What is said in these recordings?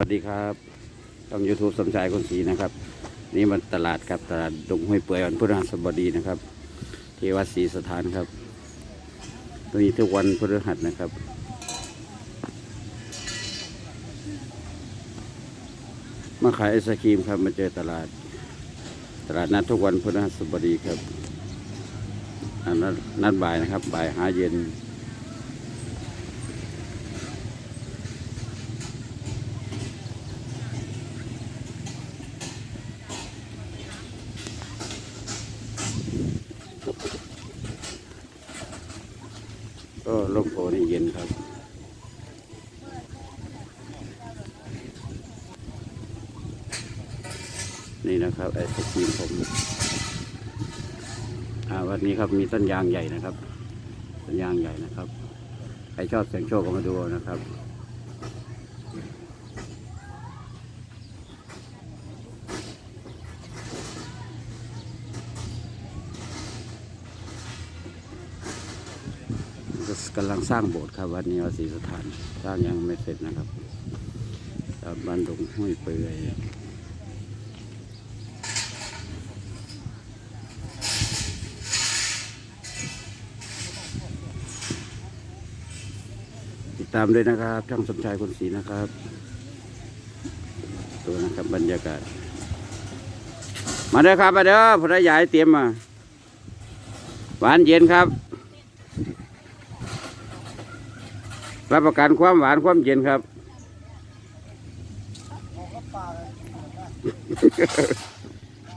สวัสดีครับช่องยูทูบสมชายคนสีนะครับ นี่มันตลาดครับตลาดดงห้วยเปื่อยวันพฤหัสบดีนะครับที่วัดศรีสถานครับตรงนี้ทุกวันพฤหัสนะครับ มาขายไอศครีมครับมาเจอตลาด ตลาดนัดทุกวันพฤหัสบดีครับนัดนัดบ่ายนะครับบ่ายหาเย็น ก็ลมโพนี่เย็นครับนี่นะครับไอศครีมผมอ่าวันนี้ครับมีต้นยางใหญ่นะครับ ต้นยางใหญ่นะครับ ใครชอบเสียงโชคก็มาดูนะครับ กำลังสร้างโบสถ์ครับวัดนี้วัดศรีสถาน สร้างยังไม่เสร็จนะครับครับบ้านดงห้วยเปื่อยติดตามด้วยนะครับช่างสมชายคนศรีนะครับ ตัวนะครับบรรยากาศ มาเด้อครับมาเด้อพระยายเตรียมมาหวานเย็นครับ รับประกันความหวานความเย็นครับ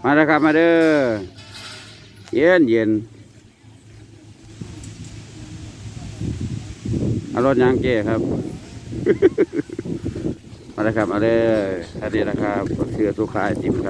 มาแล้วครับมาเด้อเย็นเย็นเอารถยางเก้ครับ มาแล้วครับมาเด้ออันนี้นะครับเสือสุขายจิมครับ